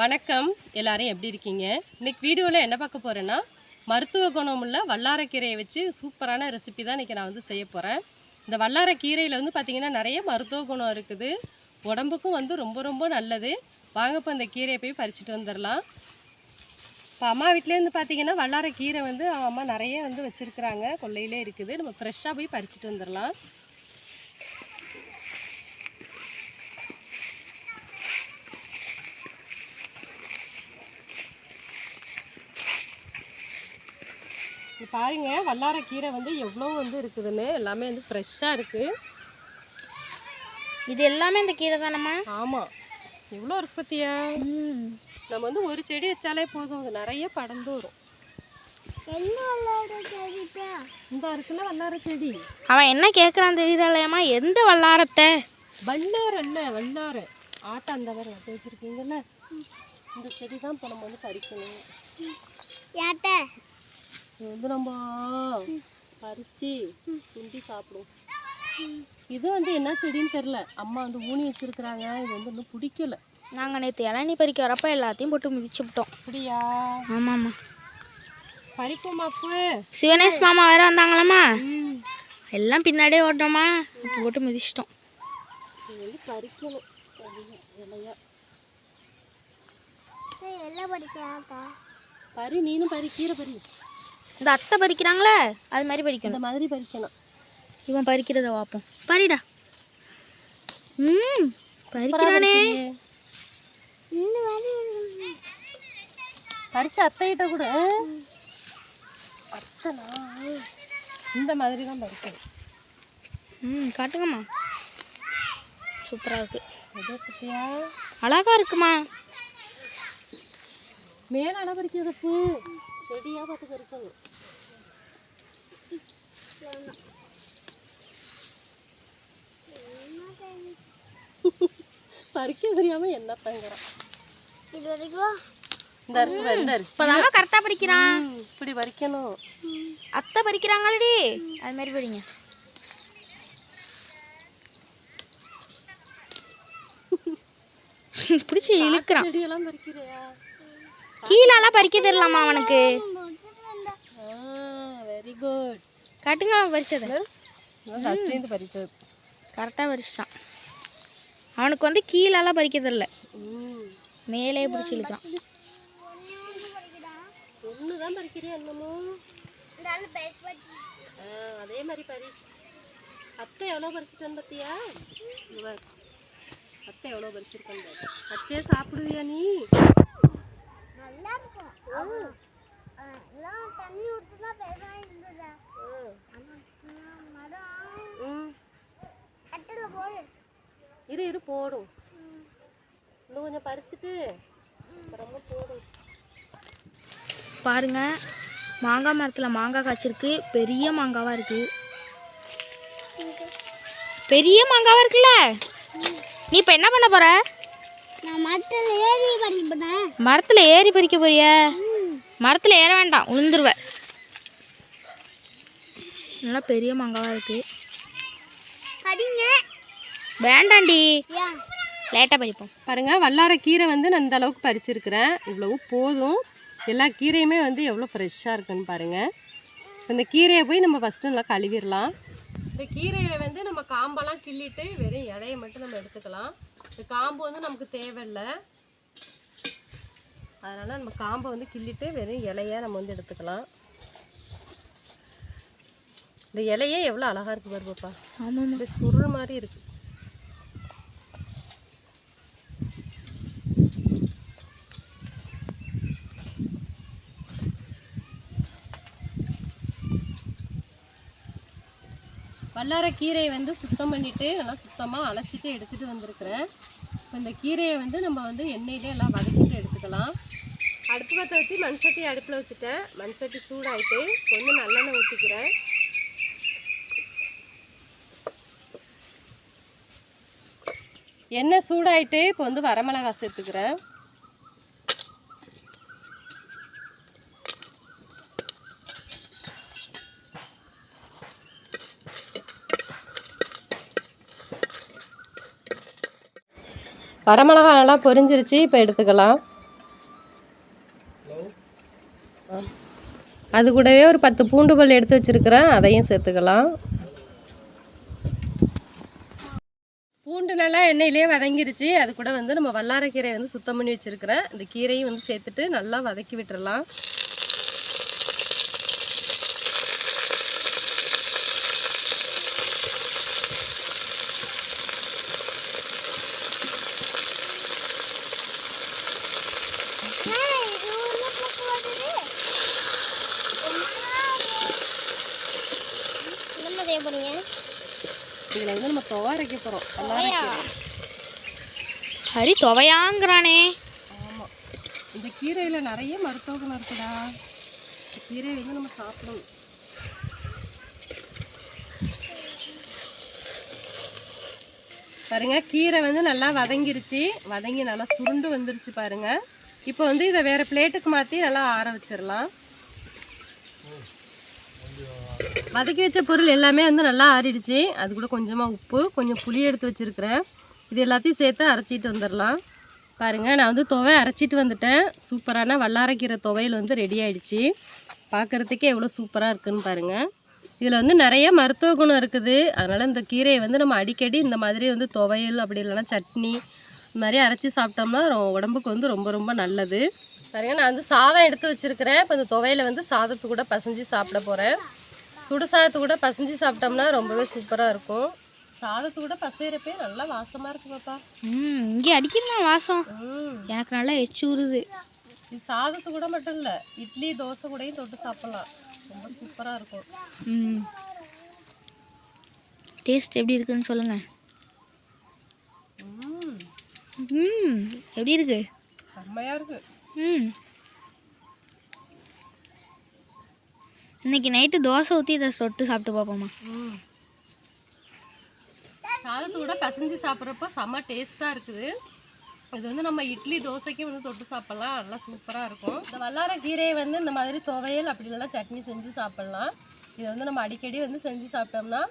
வணக்கம். எல்லாரும் எப்படி இருக்கீங்க? இன்னைக்கு வீடியோவில் என்ன பார்க்க போகிறேன்னா மருத்துவ குணமுள்ள வல்லாரக்கீரையை வச்சு சூப்பரான ரெசிபி தான் இன்றைக்கி நான் வந்து செய்ய போகிறேன் இந்த வல்லாரக்கீரையில் வந்து பார்த்திங்கன்னா நிறைய மருத்துவ குணம் இருக்குது. உடம்புக்கும் வந்து ரொம்ப ரொம்ப நல்லது. வாங்க இப்போ இந்த கீரையை போய் பறிச்சுட்டு வந்துடலாம். இப்போ அம்மா வீட்டிலேருந்து பார்த்தீங்கன்னா வல்லாரக்கீரை வந்து அம்மா நிறைய வந்து வச்சுருக்குறாங்க. கொல்லையிலே இருக்குது. நம்ம ஃப்ரெஷ்ஷாக போய் பறிச்சுட்டு வந்துடலாம். பாருங்க வல்லாரக்கீரை வந்து எவ்வளோ வந்து இருக்குதுன்னு எல்லாமே வந்து ஃப்ரெஷ்ஷாக இருக்குது இது எல்லாமே இந்த கீரை தானம்மா? ஆமாம் எவ்வளோ இருக்கு பத்தியா? நம்ம வந்து ஒரு செடி வச்சாலே போதும். அது நிறைய படர்ந்து வரும் இந்த இருக்குல்ல வல்லார செடி? அவன் என்ன கேட்குறான் தெரியுதா இல்லையாம்மா எந்த வல்லாரத்தை? வல்லாரம் இல்லை வல்லாரம் ஆட்டா அந்த மாதிரி நட்டு வச்சுருக்கீங்கல்ல? இந்த செடி தான் இப்போ நம்ம வந்து பறிக்கணும். இது வந்து நம்ம பறித்து சுண்டி சாப்பிடுவோம் இது வந்து என்ன செடின்னு தெரில அம்மா வந்து ஊனி வச்சிருக்கிறாங்க. இது வந்து இன்னும் பிடிக்கல. நாங்கள் நேற்று இளநீ பறிக்க வரப்போ எல்லாத்தையும் போட்டு மிதிச்சு விட்டோம். அப்படியா? ஆமாம்மா. பறிப்போமா சிவனேஷ் மாமா வேற வந்தாங்களாம்மா? ம். எல்லாம் பின்னாடியே ஓட்டோமா இப்போ போட்டு மிதிச்சிட்டோம். இது வந்து பறிக்கணும். இலையா? பறி நீனும் பறி கீரை பறி. இந்த அத்தை பறிக்கிறாங்களே அது மாதிரி பறிக்கணும். இந்த மாதிரி பறிக்கணும். இவன் பறிக்கிறத பார்ப்போம். பறிடா. ம் பறிக்கிறானே. பறிச்ச அத்தைகிட்ட கூட அத்தனா? இந்த மாதிரி தான் பறிக்கணும். ம் காட்டுங்கம்மா. சூப்பராக இருக்கு. எதை பத்தியா அழகா இருக்குமா? மேல அலை பறிக்கிறது பூ. செடியா பார்த்து பறிக்கணும் பறிக்க தெரியாம என்ன தங்குறான் கரெக்டாக பறிக்கிறான். ம், இப்படி பறிக்கணும். அத்தை பறிக்கிறாங்களடி. அது மாதிரி பறிங்க பிடிச்சி இழுக்கிறான். செடியெல்லாம் பறிக்கிறியா? கீழெல்லாம் பறிக்க தெரியலாமா அவனுக்கு வெரி குட் காட்டுங்க அவன் பறிச்சது. ஃபஸ்ட் பறிச்சது கரெக்டாக பறிச்சிட்டான். அவனுக்கு வந்து கீழெல்லாம் பறிக்க தெரியல மேலே பிடிச்சி இழுக்கிறான் ஒன்று தான் என்னமோ? ஆ, அதே மாதிரி பறி. அத்தை எவ்வளோ பறிச்சுட்டேன்னு பார்த்தியா. அத்தை எவ்வளோ பறிச்சிருக்கேன். அத்தையே சாப்பிடுவியா நீ? ம். இரு இரு போடும். இன்னும் கொஞ்சம் பறிச்சுட்டு அப்புறமா போடும். பாருங்க மாங்காய் மரத்தில் மாங்காய் காய்ச்சிருக்கு. பெரிய மாங்காவாக இருக்கு. பெரிய மாங்காவா இருக்குல்ல? நீ இப்போ என்ன பண்ண போற? நான் மரத்தில் ஏறி படிப்பேன் மரத்தில் ஏறி பறிக்க போறிய? மரத்தில் ஏற வேண்டாம் உளுந்துருவ. நல்லா பெரிய மாங்காவாக இருக்கு. வேண்டாண்டி. லேட்டாக பறிப்போம். பாருங்க வல்லார கீரை வந்து நான் இந்த அளவுக்கு பறிச்சிருக்கிறேன். இவ்வளவு போதும். எல்லா கீரையுமே வந்து எவ்வளோ ஃப்ரெஷ்ஷாக இருக்குன்னு பாருங்க. இந்த கீரையை போய் நம்ம ஃபஸ்ட்டு நல்லா கழுவிடலாம். இந்த கீரையை வந்து நம்ம காம்பெல்லாம் கிள்ளிட்டு வெறும் இலையை மட்டும் நம்ம எடுத்துக்கலாம். இந்த காம்பு வந்து நமக்கு தேவையில்லை. அதனால் நம்ம காம்பை வந்து கிள்ளிட்டு வெறும் இலையை நம்ம வந்து எடுத்துக்கலாம். இந்த இலையே எவ்வளோ அழகாக இருக்கு பாரு பாப்பா. ஆமாம்மா. இந்த சுருள் மாதிரி இருக்கு. வல்லாரக்கீரையை வந்து சுத்தம் பண்ணிவிட்டு நல்லா சுத்தமாக அலசிட்டு எடுத்துகிட்டு வந்திருக்கிறேன். இப்போ இந்த கீரையை வந்து நம்ம வந்து எண்ணெயிலே எல்லாம் வதக்கிட்டு எடுத்துக்கலாம். அடுப்பு பற்ற வச்சு மண்சட்டி அடுப்பில் வச்சுட்டேன். மண்சட்டி சூடாகிட்டு கொஞ்சம் நல்லெண்ணெய் ஊற்றிக்கிறேன் எண்ணெய் சூடாயிட்டு இப்போ வந்து வரமிளகா சேர்த்துக்கிறேன். வரமிளகா நல்லா பொரிஞ்சிருச்சு இப்போ எடுத்துக்கலாம். அது கூடவே ஒரு பத்து பூண்டு பல் எடுத்து வச்சுருக்கிறேன் அதையும் சேர்த்துக்கலாம். பூண்டு நல்லா எண்ணெயிலே வதங்கிருச்சு. அது கூட வந்து நம்ம வல்லாரக்கீரை வந்து சுத்தம் பண்ணி வச்சுருக்கிறேன். இந்த கீரையும் வந்து சேர்த்துட்டு நல்லா வதக்கி விட்டுறலாம். செய்ய போறீங்க இதில் வந்து நம்ம துவரைக்க போகிறோம் ஹரி துவையாங்கிறானே. ஆமாம் இந்த கீரையில் நிறைய மருத்துவ குணம் இருக்குடா. இந்த கீரையை வந்து நம்ம சாப்பிடணும். பாருங்க கீரை வந்து நல்லா வதங்கிருச்சு. வதங்கி நல்லா சுருண்டு வந்துருச்சு பாருங்க. இப்போ வந்து இதை வேற பிளேட்டுக்கு மாற்றி நல்லா ஆற வச்சிடலாம். வதக்கி வச்ச பொருள் எல்லாமே வந்து நல்லா ஆறிடுச்சு. அது கூட கொஞ்சமாக உப்பு கொஞ்சம் புளி எடுத்து வச்சுருக்கிறேன். இது எல்லாத்தையும் சேர்த்து அரைச்சிட்டு வந்துடலாம் பாருங்கள் நான் வந்து துவை அரைச்சிட்டு வந்துட்டேன். சூப்பரான வல்லாரைக்கீரை துவையல் வந்து ரெடி ஆகிடுச்சு பார்க்குறதுக்கே எவ்வளோ சூப்பராக இருக்குன்னு பாருங்கள் இதில் வந்து நிறைய மருத்துவ குணம் இருக்குது. அதனால் இந்த கீரையை வந்து நம்ம அடிக்கடி இந்த மாதிரி வந்து துவையல் அப்படி இல்லைன்னா சட்னி இந்த மாதிரி அரைச்சி சாப்பிட்டோம்னா உடம்புக்கு வந்து ரொம்ப ரொம்ப நல்லது. பாருங்கள் நான் வந்து சாதம் எடுத்து வச்சுருக்கிறேன். இப்போ இந்த துவையில வந்து சாதத்து கூட பசைஞ்சு சாப்பிட போகிறேன் சுடு சாதத்து கூட பசைஞ்சு சாப்பிட்டோம்னா ரொம்பவே சூப்பராக இருக்கும். சாதத்து கூட பசைகிறப்பே நல்லா வாசமாக இருக்கு பாப்பா. ம் இங்கே அடிக்குமா வாசம். எனக்கு நல்லா எச்சு ஊறுது. இது சாதத்து கூட மட்டும் இல்லை இட்லி தோசை கூடயும் தொட்டு சாப்பிடலாம். ரொம்ப சூப்பராக இருக்கும். ம். டேஸ்ட் எப்படி இருக்குன்னு சொல்லுங்கள் ம். எப்படி இருக்கு? செம்மையாக இருக்கு. ம். இன்னைக்கு நைட்டு தோசை ஊற்றி இதை சொட்டு சாப்பிட்டு பார்ப்போமா ம். கூட பசஞ்சு சாப்பிட்றப்போ செம்ம டேஸ்ட்டாக இருக்குது. இது வந்து நம்ம இட்லி தோசைக்கும் வந்து தொட்டு சாப்பிட்லாம். நல்லா சூப்பராக இருக்கும். இந்த வல்லார கீரையை வந்து இந்த மாதிரி துவையல் அப்படி இல்லைனா சட்னி செஞ்சு சாப்பிட்லாம். இதை வந்து நம்ம அடிக்கடி வந்து செஞ்சு சாப்பிட்டோம்னா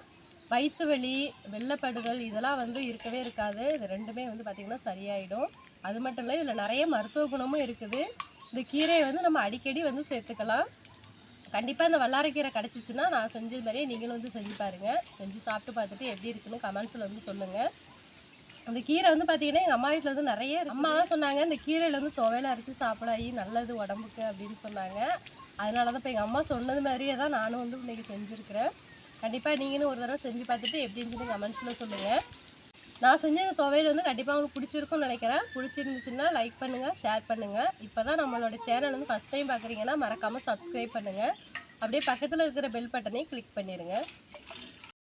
வயிற்று வலி வெள்ளப்படுதல் இதெல்லாம் வந்து இருக்கவே இருக்காது. இது ரெண்டுமே வந்து பார்த்திங்கன்னா சரியாயிடும். அது மட்டும் இல்லை இதில் நிறைய மருத்துவ குணமும் இருக்குது. இந்த கீரையை வந்து நம்ம அடிக்கடி வந்து சேர்த்துக்கலாம். கண்டிப்பாக இந்த வல்லாரக்கீரை கிடச்சிச்சின்னா நான் செஞ்சது மாதிரியே நீங்களும் வந்து செஞ்சு பாருங்கள் செஞ்சு சாப்பிட்டு பார்த்துட்டு எப்படி இருக்குன்னு கமெண்ட்ஸில் வந்து சொல்லுங்கள் அந்த கீரை வந்து பார்த்தீங்கன்னா எங்கள் அம்மா வீட்டில் வந்து நிறைய அம்மா தான் சொன்னாங்க இந்த கீரையில் வந்து துவையில அரைச்சி சாப்பிடாயி நல்லது உடம்புக்கு அப்படின்னு சொன்னாங்க. அதனால தான் இப்போ எங்கள் அம்மா சொன்னது மாதிரியே தான் நானும் வந்து இன்னைக்கு செஞ்சுருக்கிறேன். கண்டிப்பாக நீங்களும் ஒரு தடவை செஞ்சு பார்த்துட்டு எப்படி இருந்துச்சுன்னு கமெண்ட்ஸில் சொல்லுங்கள் நான் செஞ்ச இந்த துவையல் வந்து கண்டிப்பாக உங்களுக்கு பிடிச்சிருக்கும்னு நினைக்கிறேன். பிடிச்சிருந்துச்சுன்னா லைக் பண்ணுங்கள் ஷேர் பண்ணுங்கள் இப்போ தான் நம்மளோட சேனல் வந்து ஃபஸ்ட் டைம் பார்க்குறீங்கன்னா மறக்காமல் சப்ஸ்கிரைப் பண்ணுங்கள் அப்படியே பக்கத்தில் இருக்கிற பெல் பட்டனையும் கிளிக் பண்ணிடுங்க